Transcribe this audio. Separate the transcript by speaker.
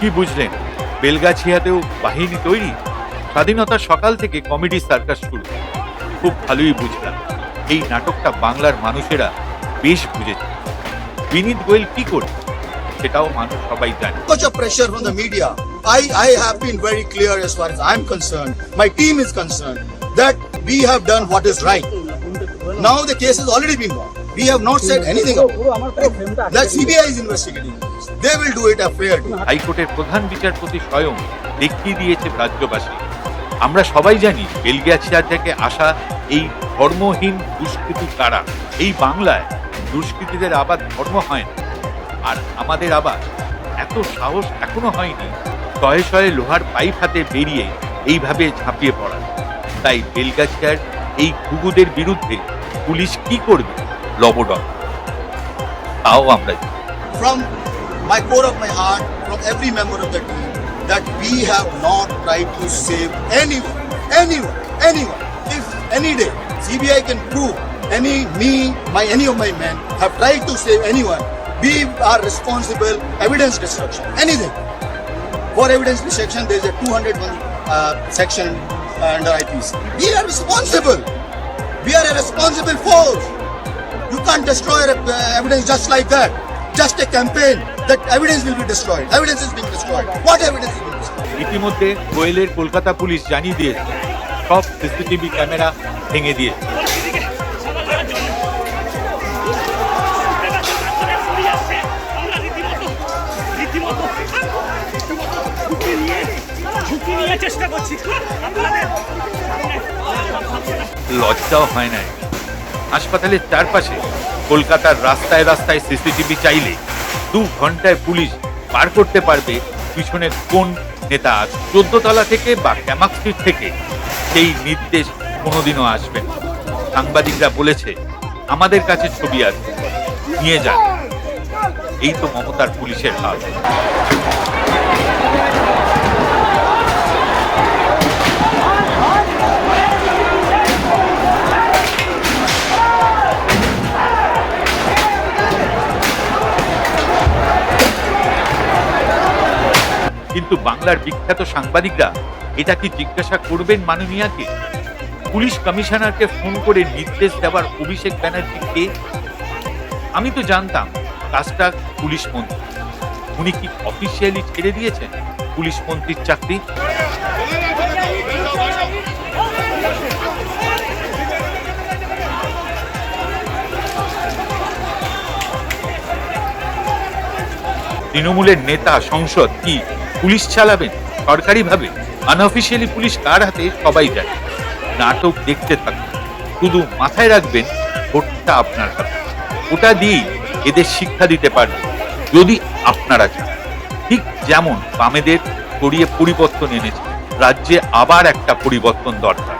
Speaker 1: কি বুঝলেন বেলগাছিয়াতেও বাহিনী তৈরি স্বাধীনতার সকাল থেকে কমেডি সার্কাস শুরু খুব ভালোই বুঝলাম এই নাটকটা বাংলার মানুষেরা বেশ বুঝেছে বিনীত গোয়েল কি করবে সেটাও মানুষ সবাই জানে.
Speaker 2: I, I have been very clear as far as I'm concerned, my team is concerned, that we have done what is right. Now the case has already been won. We have not said anything about it. That CBI is investigating. They will do it a fair day.
Speaker 1: হাইকোর্টের প্রধান বিচারপতি স্বয়ং দেখিয়ে দিয়েছে রাজ্যবাসী আমরা সবাই জানি বেলগিয়াছিয়া থেকে আসা এই ধর্মহীন দুষ্কৃতী কারা এই বাংলায় দুষ্কৃতীদের আবার ধর্ম হয় না আর আমাদের আবার এত সাহস এখনও হয়নি শয়ে শয়ে লোহার পাইপ হাতে বেরিয়ে এইভাবে ঝাঁপিয়ে পড়া তাই বেলগাছিয়ার এই ঘুঘুদের বিরুদ্ধে পুলিশ কি করবে লবডল তাও আমরা জানি।
Speaker 2: From my core of my heart, from every member of the team, that we have not tried to save anyone, anyone, anyone. If any day CBI can prove any me, my any of my men have tried to save anyone, we are responsible. Evidence destruction, anything. For evidence destruction, there is a 201 uh, section uh, under IPC. We are responsible. We are a responsible force. You can't destroy uh, evidence just like that. Just a campaign that evidence will be destroyed. Evidence is being destroyed. What evidence is being destroyed?
Speaker 1: ইতিমধ্যে গোয়েলের Kolkata police জানিয়ে দিয়েছে সব CCTV camera ভেঙে দিয়েছে
Speaker 3: চেষ্টা করছি
Speaker 1: লজ্জাও হয় না হাসপাতালের চারপাশে কলকাতার রাস্তায় রাস্তায় সিসিটিভি চাইলে দু ঘন্টায় পুলিশ পার করতে পারবে পিছনে কোন নেতা চোদ্দ তলা থেকে বা ক্যামাক থেকে। সেই নির্দেশ কোনোদিনও আসবে না। সাংবাদিকরা বলেছে, আমাদের কাছে ছবি আছে নিয়ে যান। এই তো মমতার পুলিশের হাল। কিন্তু বাংলার বিখ্যাত সাংবাদিকরা এটা কি জিজ্ঞাসা করবেন মাননীয়াকে? পুলিশ কমিশনারকে ফোন করে নির্দেশ দেওয়ার অভিষেক ব্যানার্জি কে? আমি তো জানতাম কাজটা পুলিশ মন্ত্রী। উনি কি অফিসিয়ালি ছেড়ে দিয়েছেন পুলিশ মন্ত্রীর চাকরি? তৃণমূলের নেতা সংসদ কি পুলিশ চালাবেন। সরকারিভাবে আনঅফিসিয়ালি পুলিশ কার হাতে সবাই জানে। নাটক দেখতে থাকুন। শুধু মাথায় রাখবেন, ভোটটা আপনার হাতে। ওটা দিয়েই এদের শিক্ষা দিতে পারবে যদি আপনারা চান। ঠিক যেমন বামেদের সরিয়ে পরিবর্তন এনেছে, রাজ্যে আবার একটা পরিবর্তন দরকার।